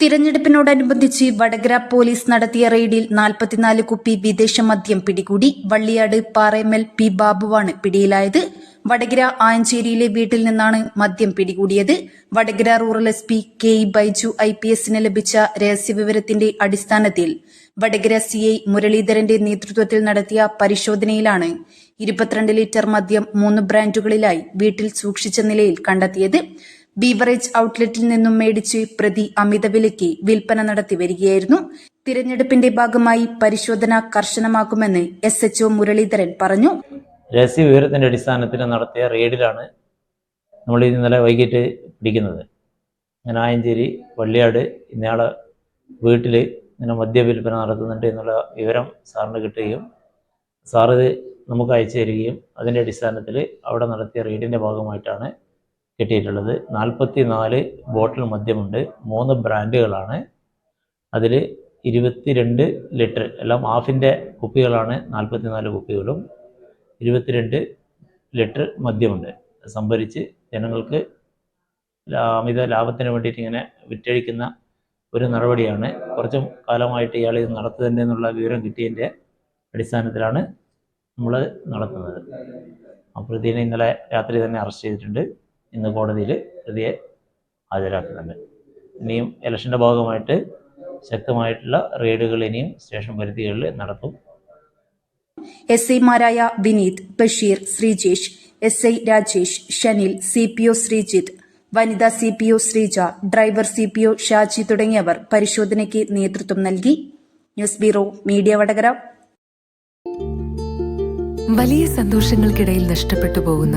തിരഞ്ഞെടുപ്പിനോടനുബന്ധിച്ച് Vadakara police നടത്തിയ റെയ്ഡിൽ നാൽപ്പത്തിനാല് കുപ്പി വിദേശ മദ്യം പിടികൂടി വള്ളിയാട് പാറേമൽ പി ബാബുവാണ് പിടിയിലായത്. വടകര ആയഞ്ചേരിയിലെ വീട്ടിൽ നിന്നാണ് മദ്യം പിടികൂടിയത്. Vadakara rural S P K Baiju I P എസിന് ലഭിച്ച രഹസ്യവിവരത്തിന്റെ അടിസ്ഥാനത്തിൽ വടകര സി ഐ മുരളീധരന്റെ നേതൃത്വത്തിൽ നടത്തിയ പരിശോധനയിലാണ് ഇരുപത്തിരണ്ട് ലിറ്റർ മദ്യം മൂന്ന് ബ്രാൻഡുകളിലായി വീട്ടിൽ സൂക്ഷിച്ച നിലയിൽ കണ്ടെത്തിയത്. ബീവറേജ് ഔട്ട്ലെറ്റിൽ നിന്നും മേടിച്ച് പ്രതി അമിത വിലയ്ക്ക് വിൽപ്പന നടത്തി വരികയായിരുന്നു. തിരഞ്ഞെടുപ്പിന്റെ ഭാഗമായി പരിശോധന കർശനമാക്കുമെന്ന് എസ് എച്ച്ഒ മുരളീധരൻ പറഞ്ഞു. രഹസ്യ വിവരത്തിന്റെ അടിസ്ഥാനത്തിൽ നടത്തിയ റെയ്ഡിലാണ് നമ്മൾ ഇന്നലെ വൈകിട്ട് പിടിക്കുന്നത്. ഞാൻ ആയഞ്ചേരി വള്ളിയാട് ഇന്നയാളെ വീട്ടിൽ ഇങ്ങനെ മദ്യവിൽപ്പന നടത്തുന്നുണ്ട് എന്നുള്ള വിവരം സാറിന് കിട്ടുകയും ഇത് നമുക്ക് അയച്ചു തരികയും അതിന്റെ അടിസ്ഥാനത്തിൽ അവിടെ നടത്തിയ റെയ്ഡിന്റെ ഭാഗമായിട്ടാണ് കിട്ടിയിട്ടുള്ളത്. നാൽപ്പത്തി നാല് ബോട്ടിൽ മദ്യമുണ്ട്. മൂന്ന് ബ്രാൻഡുകളാണ്. അതിൽ ഇരുപത്തിരണ്ട് ലിറ്റർ എല്ലാം ഹാഫിന്റെ കുപ്പികളാണ്. നാൽപ്പത്തി നാല് കുപ്പികളും. ഇരുപത്തിരണ്ട് ലിറ്റർ മദ്യമുണ്ട്. സംഭരിച്ച് ജനങ്ങൾക്ക് അമിത ലാഭത്തിന് വേണ്ടിയിട്ട് ഇങ്ങനെ വിറ്റഴിക്കുന്ന ഒരു നടപടിയാണ്. കുറച്ച് കാലമായിട്ട് ഇയാൾ ഇത് നടത്തുന്നുണ്ട് എന്നുള്ള വിവരം കിട്ടിയതിന്റെ അടിസ്ഥാനത്തിലാണ് നമ്മൾ നടത്തുന്നത്. പ്രതിനെ ഇന്നലെ രാത്രി തന്നെ അറസ്റ്റ് ചെയ്തിട്ടുണ്ട്. ഇന്ന് കോടതിയിൽ പ്രതിയെ ഹാജരാക്കുന്നുണ്ട്. ഇനിയും ഇലക്ഷന്റെ ഭാഗമായിട്ട് ശക്തമായിട്ടുള്ള റെയ്ഡുകൾ ഇനിയും സ്റ്റേഷൻ പരിധികളിൽ നടത്തും എസ് ഐമാരായ Vineeth Basheer Sreejesh S I Rajesh Shanil C P O Sreejith വനിതാ C P O Sreeja driver C P O Shaji തുടങ്ങിയവർ പരിശോധനയ്ക്ക് നേതൃത്വം നൽകി. News bureau media Vadakara. വലിയ സന്തോഷങ്ങൾക്കിടയിൽ നഷ്ടപ്പെട്ടു പോകുന്ന